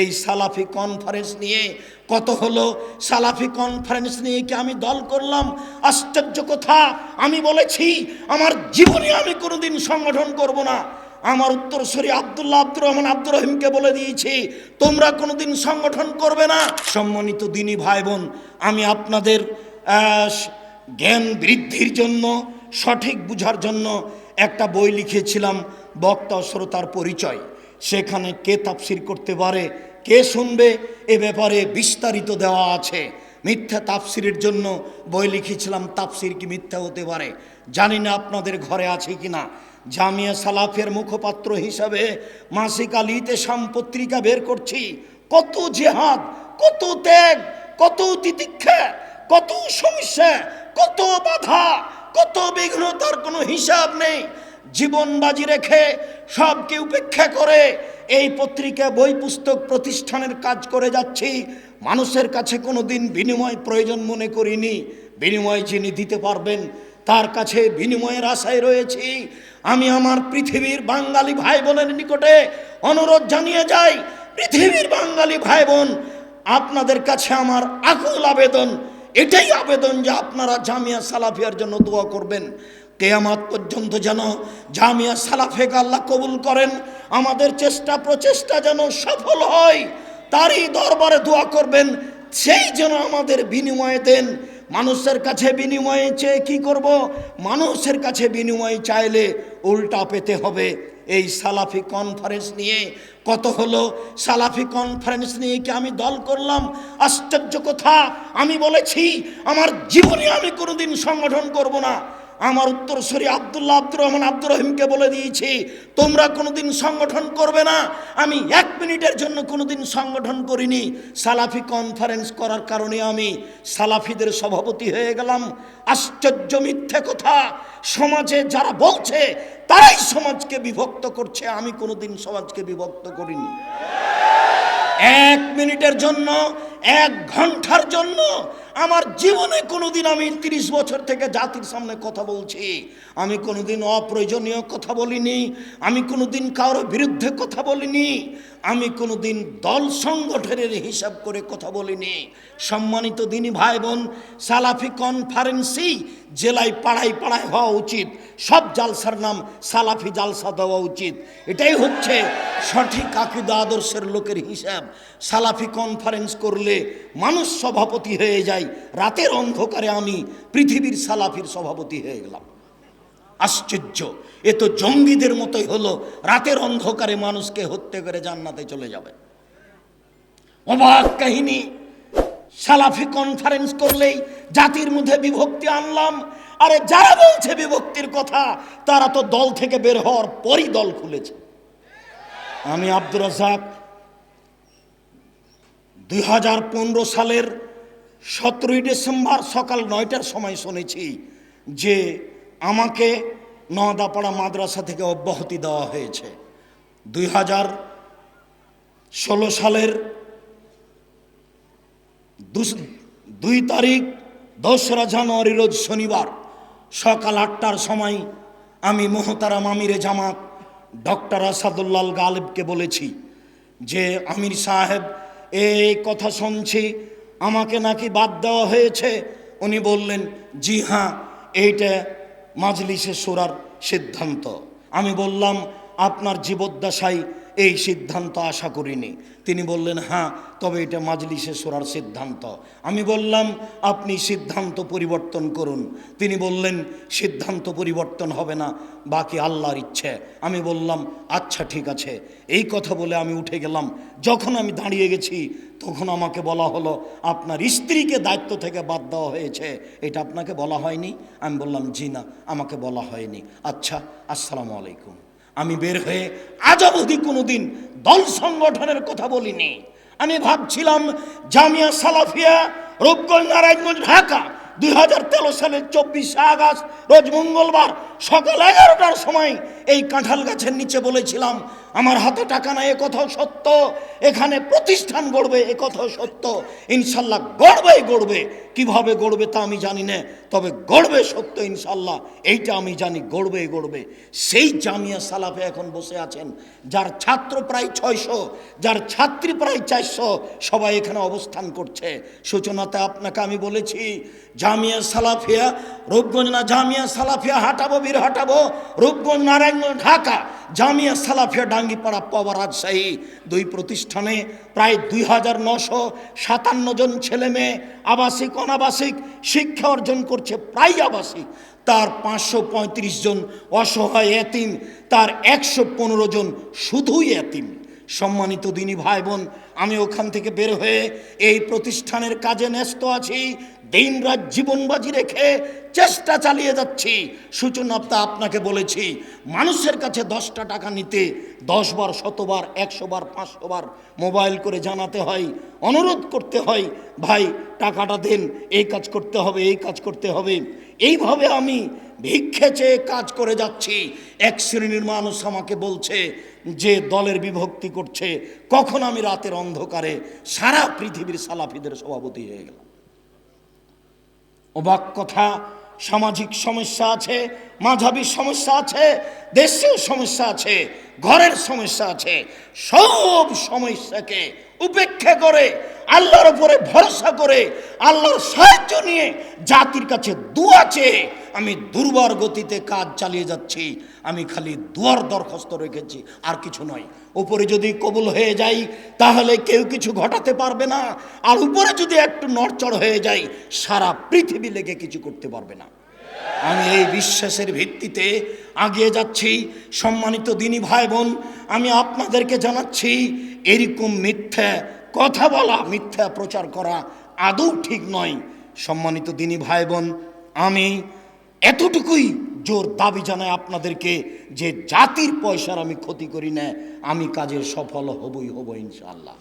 এই সালাফি কনফারেন্স নিয়ে কত হলো? সালাফি কনফারেন্স নিয়ে কি আমি দল করলাম? আশ্চর্য কথা, আমি বলেছি, আমার জীবনে আমি কোনোদিন সংগঠন করব না। আমার উত্তরসূরি আব্দুল্লাহ আব্দুর রহমান আব্দুর রহিমকে বলে দিয়েছি, তোমরা কোনোদিন সংগঠন করবে না। সম্মানিত দিনী ভাই বোন আমি আপনাদের জ্ঞান বৃদ্ধির জন্য, সঠিক বুঝার জন্য একটা বই লিখেছিলাম বক্তা শ্রোতার পরিচয়। সেখানে কে তাফসির করতে পারে, কে শুনবে, এ ব্যাপারে বিস্তারিত দেওয়া আছে। মিথ্যা তাফসিরের জন্য বই লিখেছিলাম, তাফসির কি মিথ্যা হতে পারে? জানি না আপনাদের ঘরে আছে কি না জামিয়া সালাফের মুখপাত্র হিসাবে মাসিক আলিতে সাম পত্রিকা বের করছি। কত জেহাদ, কত ত্যাগ, কত তিতিক্ষা, কত সমস্যা, কত বাধা, কত বিঘ্নতার কোনো হিসাব নেই। জীবন বাজি রেখে সবকে উপেক্ষা করে এই পত্রিকা, বই, পুস্তক প্রতিষ্ঠানের কাজ করে যাচ্ছি। মানুষের কাছে কোনো দিন বিনিময় প্রয়োজন মনে করিনি। বিনিময় যিনি দিতে পারবেন, তার কাছে বিনিময়ের আশায় রয়েছি। আমি আমার পৃথিবীর বাঙালি ভাই বোনের নিকটে অনুরোধ জানিয়ে যাই, পৃথিবীর বাঙালি ভাই বোন আপনাদের কাছে আমার আকুল আবেদন। এটাই আবেদন যে আপনারা জামিয়া সালাফিয়ার জন্য দোয়া করবেন। কেয়ামাত পর্যন্ত যেন জামিয়া সালাফেক আল্লাহ কবুল করেন, আমাদের চেষ্টা প্রচেষ্টা যেন সফল হয়, তারই দরবারে দোয়া করবেন, সেই যেন আমাদের বিনিময়ে দেন। মানুষের কাছে বিনিময়ে চেয়ে কি করব? মানুষের কাছে বিনিময় চাইলে উল্টা পেতে হবে। এই সালাফি কনফারেন্স নিয়ে কত হলো? সালাফি কনফারেন্স নিয়ে কি আমি দল করলাম? আশ্চর্য কথা, আমি বলেছি, আমার জীবনে আমি কোনোদিন সংগঠন করব না। আমার উত্তরসূরি আব্দুল্লাহ আব্দুর রহমান আব্দুর রহিমকে বলে দিয়েছি, তোমরা কোনোদিন সংগঠন করবে না। আমি এক মিনিটের জন্য কোনোদিন সংগঠন করিনি। সালাফি কনফারেন্স করার কারণে আমি সালাফিদের সভাপতি হয়ে গেলাম। আশ্চর্য মিথ্যে কথা। সমাজে যারা বলছে, তারাই সমাজকে বিভক্ত করছে। আমি কোনোদিন সমাজকে বিভক্ত করিনি। এক মিনিটের জন্য, এক ঘণ্টার জন্য আমার জীবনে কোনোদিন আমি তিরিশ বছর থেকে জাতির সামনে কথা বলছি। আমি কোনোদিন অপ্রয়োজনীয় কথা বলিনি। আমি কোনোদিন কারোর বিরুদ্ধে কথা বলিনি। আমি কোনোদিন দল সংগঠনের হিসাব করে কথা বলিনি। সম্মানিত দিনী ভাই বোন সালাফি কনফারেন্সই জেলায় পাড়ায় পাড়ায় হওয়া উচিত। সব জালসার নাম সালাফি জালসা দেওয়া উচিত। এটাই হচ্ছে সঠিক আকিদা আদর্শের লোকের হিসাব, সালাফি কনফারেন্স করলে মানুষ সভাপতি হয়ে যায়, রাতের অন্ধকারে আমি পৃথিবীর সালাফির সভাপতি হয়ে গেলাম। আশ্চর্য! এ তো জঙ্গিদের মতোই হলো, রাতের অন্ধকারে মানুষকে হত্যা করে জান্নাতে চলে যাবে। অবাক কাহিনী! সালাফি কনফারেন্স করলেই জাতির মধ্যে বিভক্তি আনলাম। আরে যারা বলছে বিভক্তির কথা, তারা তো দল থেকে বের হওয়ার পরই দল খুলেছে। আমি আব্দুর রাজাক দুই হাজার পনেরো সালের সতেরোই ডিসেম্বর সকাল নয়টার সময় শুনেছি যে আমাকে নদাপাড়া মাদ্রাসা থেকে অব্যাহতি দেওয়া হয়েছে। দুই হাজার ষোলো সালের দুই তারিখ দোসরা জানুয়ারি রোজ শনিবার সকাল আটটার সময় আমি মোহতারাম আমিরে জামাত ডক্টর আসাদুল্লাল গালেবকে বলেছি যে, আমির সাহেব, এই কথা শুনছি, আমাকে নাকি বাদ দেওয়া হয়েছে। উনি বললেন, জি হ্যাঁ এইটা মাজলিসে সোরার সিদ্ধান্ত। আমি বললাম, আপনার জীবদ্দশায় এই সিদ্ধান্ত আশা করিনি। তিনি বললেন হ্যাঁ তবে এটা মাজলিসে সোরার সিদ্ধান্ত। আমি বললাম, আপনি সিদ্ধান্ত পরিবর্তন করুন। তিনি বললেন, সিদ্ধান্ত পরিবর্তন হবে না, বাকি আল্লাহর ইচ্ছে। আমি বললাম আচ্ছা ঠিক আছে। এই কথা বলে আমি উঠে গেলাম। যখন আমি দাঁড়িয়ে গেছি, তখন আমাকে বলা হলো, আপনার স্ত্রীকে দায়িত্ব থেকে বাদ দেওয়া হয়েছে। এটা আপনাকে বলা হয়নি? আমি বললাম, জি না, আমাকে বলা হয়নি। আচ্ছা আসসালামু আলাইকুম। আমি বের হয়ে আজ অবধি কোনোদিন দল সংগঠনের কথা বলিনি। আমি ভাবছিলাম জামিয়া সালাফিয়া, রূপগঞ্জ, নারায়ণগঞ্জ, ঢাকা, দুই হাজার তেরো সালের চব্বিশে আগস্ট, রোজ মঙ্গলবার সকাল এগারোটার সময় এই কাঁঠাল গাছের নিচে বলেছিলাম আমার হাতে টাকা নাই, এ কথাও সত্য। এখানে প্রতিষ্ঠান গড়বে কথাও সত্য। ইনশাল্লাহ গড়বেই গড়বে। কীভাবে গড়বে তা আমি জানি না, তবে গড়বে সত্য ইনশাল্লাহ। এইটা আমি জানি গড়বেই গড়বে। সেই জামিয়া সালাফে এখন বসে আছেন, যার ছাত্র প্রায় ছয়শো, যার ছাত্রী প্রায় চারশো, সবাই এখানে অবস্থান করছে। সূচনাতে আপনাকে আমি বলেছি, জামিয়া সালাফিয়া, রূপগঞ্জ না, জামিয়া সালাফিয়া, হাঁটাবো বীর হাঁটাবো রূপগঞ্জ, নারায়ণগঞ্জ, ঢাকা। জামিয়া সালাফিয়া ডাঙ্গিপাড়া পাওয়া রাজশাহী দুই প্রতিষ্ঠানে প্রায় দুই হাজার নশো সাতান্ন জন ছেলে মেয়ে, আবাসিক, অনাবাসিক, শিক্ষা অর্জন করছে, প্রায় আবাসিক। তার পাঁচশো পঁয়ত্রিশ জন অসহায় এতিম, তার একশো পনেরো জন শুধুই এতিম। সম্মানিত দিনী ভাই বোন আমি ওখান থেকে বের হয়ে এই প্রতিষ্ঠানের কাজে ন্যস্ত আছি। দিন রাত জীবন বাজি রেখে চেষ্টা চালিয়ে যাচ্ছি। সূচনাপ্তা আপনাকে বলেছি, মানুষের কাছে দশটা টাকা নিতে দশ বার শতবার একশো বার, পাঁচশো বার মোবাইল করে জানাতে হয়, অনুরোধ করতে হয়, ভাই, টাকাটা দেন, এই কাজ করতে হবে, এই কাজ করতে হবে। এইভাবে আমি ভিক্ষে চেয়ে কাজ করে যাচ্ছি। এক শ্রেণির মানুষ আমাকে বলছে যে দলের বিভক্তি করছে। কখন আমি রাতের অন্ধকারে সারা পৃথিবীর সালাফিদের সভাপতি হয়ে গেলাম। অবাক কথা, সামাজিক সমস্যা আছে, মাঝাবী সমস্যা আছে দেশেও সমস্যা আছে, ঘরের সমস্যা আছে, সব সমস্যাকে উপেক্ষা করে, আল্লাহর উপরে ভরসা করে, আল্লাহর সাহায্য নিয়ে জাতির কাছে দুয়া চেয়ে আমি দুর্বার গতিতে কাজ চালিয়ে যাচ্ছি। আমি খালি দুয়ার দরখাস্ত রেখেছি, আর কিছু নয়। উপরে যদি কবুল হয়ে যাই, তাহলে কেউ কিছু ঘটাতে পারবে না। আর উপরে যদি একটু নড়চড় হয়ে যাই, সারা পৃথিবী লেগে কিছু করতে পারবে না। আমি এই বিশ্বাসের ভিত্তিতে আগিয়ে যাচ্ছি। সম্মানিত দিনী ভাই বোন আমি আপনাদেরকে জানাচ্ছি, এরকম মিথ্যা কথা বলা, মিথ্যা প্রচার করা আদৌ ঠিক নয়। সম্মানিত দিনী ভাই বোন আমি এতটুকুই জোর দাবি জানাই আপনাদেরকে যে জাতির পয়সার আমি ক্ষতি করি না, আমি কাজের সফল হবই হব ইনশাল্লাহ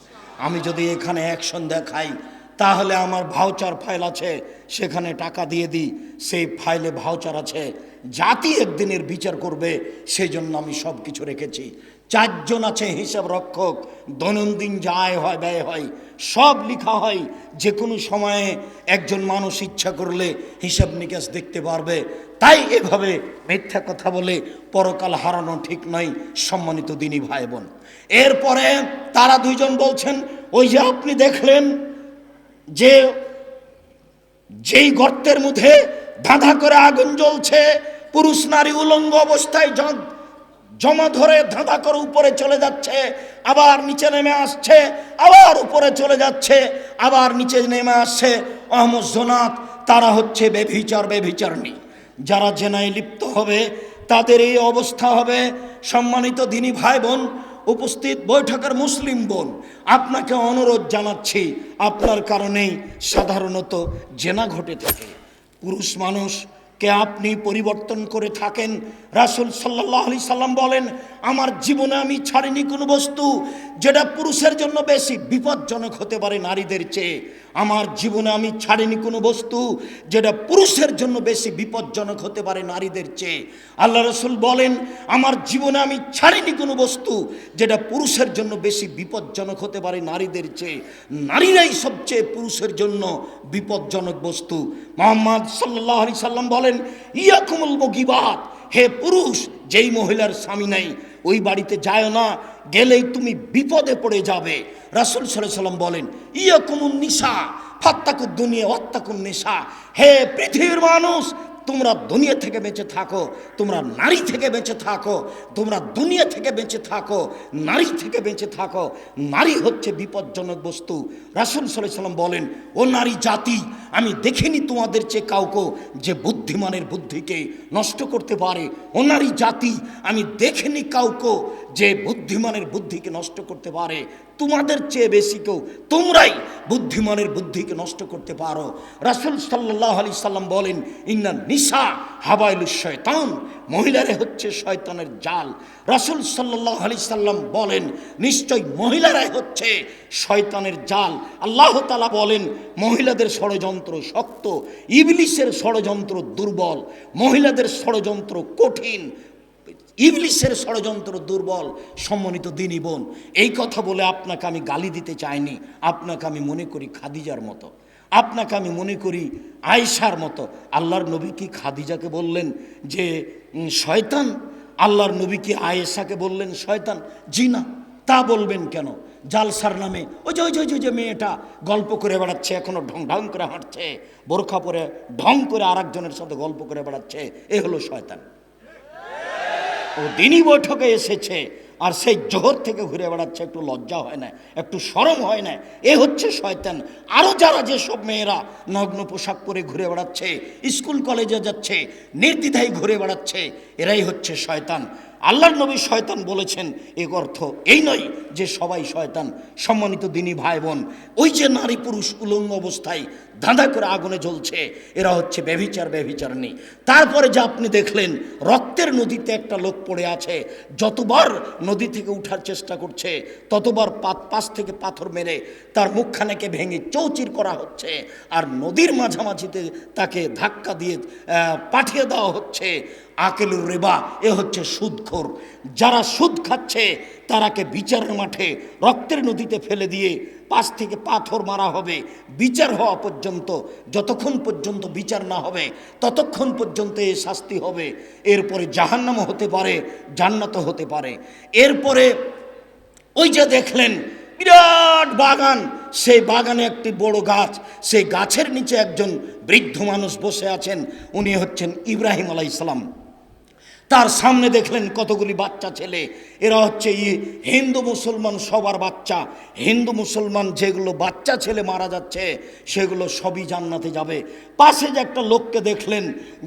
আমি যদি এখানে অ্যাকশন দেখাই তাহলে আমার ভাউচার ফাইল আছে, সেখানে টাকা দিয়ে দিই। সেই ফাইলে ভাউচার আছে। জাতি একদিনের বিচার করবে সেই জন্য আমি সব কিছু রেখেছি। চারজন আছে হিসাব রক্ষক, দৈনন্দিন যা আয় হয়, ব্যয় হয়, সব লিখা হয়। যে কোনো সময়ে একজন মানুষ ইচ্ছা করলে হিসাব নিকাশ দেখতে পারবে। তাই এভাবে মিথ্যা কথা বলে পরকাল হারানো ঠিক নয়, সম্মানিত দিনী ভাই বোন। এরপরে তারা দুইজন বলছেন, ওই যে আপনি দেখলেন যে, যেই গর্তের মধ্যে ধাঁধা করে আগুন জ্বলছে, পুরুষ নারী উলঙ্গ অবস্থায় জমা ধরে ধাঁধা করে উপরে চলে যাচ্ছে, আবার নিচে নেমে আসছে, আবার উপরে চলে যাচ্ছে, আবার নিচে নেমে আসছে। অহমদ জোনাত তারা হচ্ছে বেভিচার বেভিচারণী যারা জেনায় লিপ্ত হবে, তাদের এই অবস্থা হবে। সম্মানিত দিনী ভাই বোন উপস্থিত বৈঠকের মুসলিম বোন আপনাকে অনুরোধ জানাচ্ছি আপনার কারণেই সাধারণত জেনা ঘটে থাকে। পুরুষ মানুষকে আপনি পরিবর্তন করে থাকেন? রাসুল সাল্লাহ আলি সাল্লাম বলেন, আমার জীবনে আমি ছাড়িনি কোনো বস্তু যেটা পুরুষের জন্য বেশি বিপজ্জনক হতে পারে নারীদের চেয়ে। আমার জীবনে আমি ছাড়িনি কোনো বস্তু যেটা পুরুষের জন্য বেশি বিপজ্জনক হতে পারে নারীদের চেয়ে। আল্লাহ রসুল বলেন, আমার জীবনে আমি ছাড়িনি কোনো বস্তু যেটা পুরুষের জন্য বেশি বিপজ্জনক হতে পারে নারীদের চেয়ে। নারীরাই সবচেয়ে পুরুষের জন্য বিপজ্জনক বস্তু। মোহাম্মদ সাল্লাহ আলি সাল্লাম বলেন, ইয়াকুমুল বগিবাত হে পুরুষ, যেই মহিলার স্বামী নাই, ওই বাড়িতে যায় না, গেলেই তুমি বিপদে পড়ে যাবে। রাসুল সাল্লাম বলেন, ইয়াকুমুন নিশা ফাত্তাকুর দুনিয়া নেশা হে পৃথিবীর মানুষ তোমরা দুনিয়া থেকে বেঁচে থাকো, তোমরা নারী থেকে বেঁচে থাকো, তোমরা দুনিয়া থেকে বেঁচে থাকো, নারী থেকে বেঁচে থাকো। নারী হচ্ছে বিপজ্জনক বস্তু। রাসুল সাল্লাম বলেন, ও নারী জাতি, আমি দেখিনি তোমাদের চেয়ে কাউকে যে বুদ্ধিমানের বুদ্ধিকে নষ্ট করতে পারে। ও নারী জাতি, আমি দেখিনি কাউকে যে বুদ্ধিমানের বুদ্ধিকে নষ্ট করতে পারে, তোমাদের চেয়ে বেশি কেউ, তোমরাই বুদ্ধিমানের বুদ্ধিকে নষ্ট করতে পারো। রাসুল সাল্লাহ আলি সাল্লাম বলেন, ইন্না নিশা হাবাইলু শয়তান মহিলারে হচ্ছে শয়তানের জাল। রাসুল সাল্লাহ আলি সাল্লাম বলেন, নিশ্চয় মহিলারাই হচ্ছে শয়তানের জাল। আল্লাহ তালা বলেন, মহিলাদের ষড়যন্ত্র শক্ত ইবলিশের ষড়যন্ত্র দুর্বল, মহিলাদের ষড়যন্ত্র কঠিন। ইবলিশের ষড়যন্ত্র দুর্বল সম্মানিত দিনী বোন এই কথা বলে আপনাকে আমি গালি দিতে চাইনি। আপনাকে আমি মনে করি খাদিজার মতো। আপনাকে আমি মনে করি আয়েশার মতো। আল্লাহর নবী কি খাদিজাকে বললেন যে শয়তান? আল্লাহর নবী কি আয়েশাকে বললেন শয়তান? জি না তা বলবেন কেন? জালসার নামে ওই যে ওই যে ওই যে, মেয়েটা গল্প করে বেড়াচ্ছে এখনও ঢং ঢং করে হাঁটছে বোরখা পরে ঢং করে আরেকজনের সাথে গল্প করে বেড়াচ্ছে এ হলো শয়তান। ও দিনই বৈঠকে এসেছে। আর সেই জোহর থেকে ঘুরে বেড়াচ্ছে, একটু লজ্জা হয় না, একটু সরম হয় না। এ হচ্ছে শয়তান। আরও যারা যেসব মেয়েরা নগ্ন পোশাক পরে ঘুরে বেড়াচ্ছে, স্কুল কলেজে যাচ্ছে, নির্দ্বিধায় ঘুরে বেড়াচ্ছে, এরাই হচ্ছে শয়তান। আল্লাহর নবী শয়তান বলেছেন, এর অর্থ এই নয় যে সবাই শয়তান, সম্মানিত দিনী ভাই বোন, ওই যে নারী পুরুষ উলঙ্গ অবস্থায় ধাঁধা করে আগুনে জ্বলছে, এরা হচ্ছে ব্যভিচার ব্যভিচারণী। তারপরে যে আপনি দেখলেন, রক্তের নদীতে একটা লোক পড়ে আছে, যতবার নদী থেকে উঠার চেষ্টা করছে, ততবার পাশ থেকে পাথর মেরে তার মুখখানাকে ভেঙে চৌচির করা হচ্ছে, আর নদীর মাঝামাঝিতে তাকে ধাক্কা দিয়ে পাঠিয়ে দেওয়া হচ্ছে। আকেলুর রেবা, এ হচ্ছে সুদখোর। যারা সুদ খাচ্ছে, তারাকে বিচারের মাঠে রক্তের নদীতে ফেলে দিয়ে পাশ থেকে পাথর মারা হবে। বিচার হওয়া পর্যন্ত, যতক্ষণ পর্যন্ত বিচার না হবে, ততক্ষণ পর্যন্ত এ শাস্তি হবে। এরপরে জাহান্নামও হতে পারে, জান্নাতও হতে পারে। এরপরে ওই যে দেখলেন, বিরাট বাগান, সেই বাগানে একটি বড় গাছ, সেই গাছের নিচে একজন বৃদ্ধ মানুষ বসে আছেন, উনি হচ্ছেন ইব্রাহিম আলাইসালাম তার সামনে দেখলেন কতগুলি বাচ্চা ছেলে। এরা হচ্ছে ই হিন্দু মুসলমান সবার বাচ্চা। হিন্দু মুসলমান যেগুলো বাচ্চা ছেলে মারা যাচ্ছে, সেগুলো সবই জান্নাতে যাবে। পাশে যে একটা লোককে দেখলেন,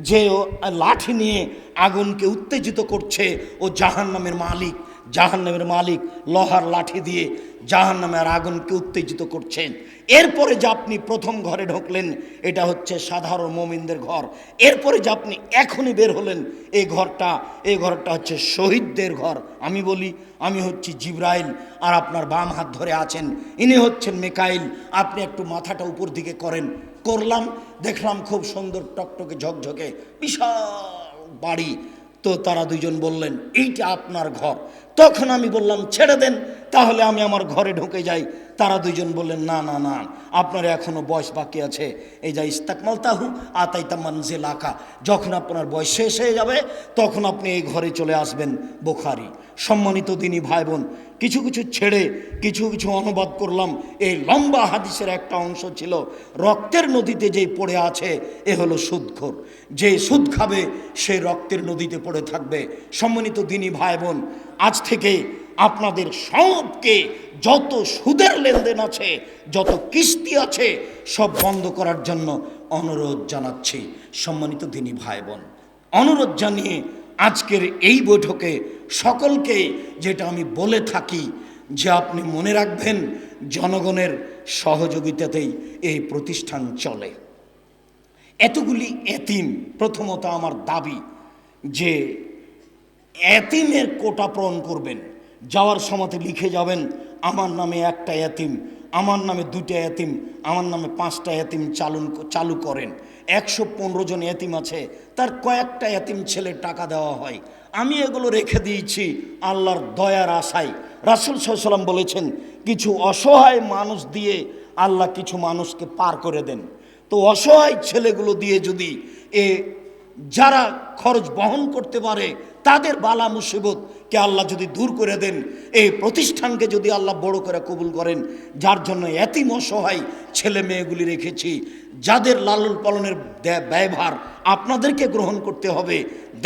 যে ও লাঠি নিয়ে আগুনকে উত্তেজিত করছে, ও জাহান নামের মালিক। জাহান নামের মালিক লোহার লাঠি দিয়ে জাহান নামের আগুনকে উত্তেজিত করছেন। এরপরে যে আপনি প্রথম ঘরে ঢুকলেন, এটা হচ্ছে সাধারণ মোমিনদের ঘর। এরপরে যে আপনি এখনই বের হলেন, এই ঘরটা এই ঘরটা হচ্ছে শহীদদের ঘর। আমি বলি, আমি হচ্ছি জিব্রাইল, আর আপনার বাম হাত ধরে আছেন। ইনি হচ্ছেন মেকাইল। আপনি একটু মাথাটা উপর দিকে করেন। করলাম, দেখলাম খুব সুন্দর টকটকে ঝকঝকে বিশাল বাড়ি। তো তারা দুইজন বললেন, এইটা আপনার ঘর। তখন আমি বললাম, ছেড়ে দেন, তাহলে আমি আমার ঘরে ঢুকে যাই। তারা দুইজন বললেন, না না না, আপনার এখনও বয়স বাকি আছে। এই যা ইস্তাকমাল তাহু আতাইতা মানজিল আকা যখন আপনার বয়স শেষ হয়ে যাবে, তখন আপনি এই ঘরে চলে আসবেন। বোখারি। সম্মানিত দিনী ভাই বোন কিছু কিছু ছেড়ে কিছু কিছু অনুবাদ করলাম। এই লম্বা হাদিসের একটা অংশ ছিল, রক্তের নদীতে যেই পড়ে আছে, এ হলো সুদখোর। যে সুদ খাবে সে রক্তের নদীতে পড়ে থাকবে। সম্মানিত দিনী ভাই বোন আজ থেকে আপনাদের সবকে যত সুদের লেনদেন আছে, যত কিস্তি আছে, সব বন্ধ করার জন্য অনুরোধ জানাচ্ছি। সম্মানিত দিনী ভাই বোন অনুরোধ জানিয়ে আজকের এই বৈঠকে সকলকে যেটা আমি বলে থাকি, যে আপনি মনে রাখবেন জনগণের সহযোগিতাতেই এই প্রতিষ্ঠান চলে। এতগুলি এতিম প্রথমত আমার দাবি যে এতিমের কোটা পূরণ করবেন। যাওয়ার সময়তে লিখে যাবেন, আমার নামে একটা এতিম, আমার নামে দুটো এতিম, আমার নামে পাঁচটা এতিম চালুন, চালু করেন। একশো পনেরো জন এতিম আছে, তার কয়েকটা এতিম ছেলে টাকা দেওয়া হয়। আমি এগুলো রেখে দিয়েছি আল্লাহর দয়ার আশায়। রাসুল সাল্লাম বলেছেন, কিছু অসহায় মানুষ দিয়ে আল্লাহ কিছু মানুষকে পার করে দেন। তো অসহায় ছেলেগুলো দিয়ে যদি এ যারা খরচ বহন করতে পারে, তাদের বালা মুসিবতকে আল্লাহ যদি দূর করে দেন, এই প্রতিষ্ঠানকে যদি আল্লাহ বড় করে কবুল করেন, যার জন্য এতিম অসহায় ছেলে মেয়েগুলি রেখেছি, যাদের লালন পালনের ব্যয়ভার আপনাদেরকে গ্রহণ করতে হবে,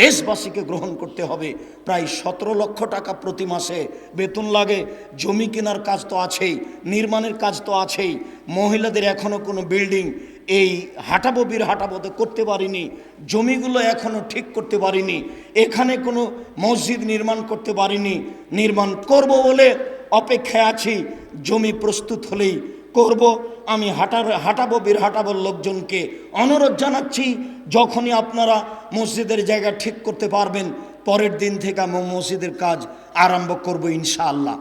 দেশবাসীকে গ্রহণ করতে হবে, প্রায় সতেরো লক্ষ টাকা প্রতি মাসে বেতন লাগে, জমি কেনার কাজ তো আছেই, নির্মাণের কাজ তো আছেই, মহিলাদের এখনও কোনো বিল্ডিং এই হাঁটাবো, বীর হাঁটাবোতে করতে পারিনি। জমিগুলো এখনও ঠিক করতে পারিনি। এখানে কোনো মসজিদ নির্মাণ করতে পারিনি। নির্মাণ করব বলে অপেক্ষায় আছি। জমি প্রস্তুত হলেই করব। আমি হাঁটার, হাঁটাবো, বীর হাঁটাবো লোকজনকে অনুরোধ জানাচ্ছি, যখনই আপনারা মসজিদের জায়গা ঠিক করতে পারবেন, পরের দিন থেকে আমি মসজিদের কাজ আরম্ভ করব ইনশাআল্লাহ।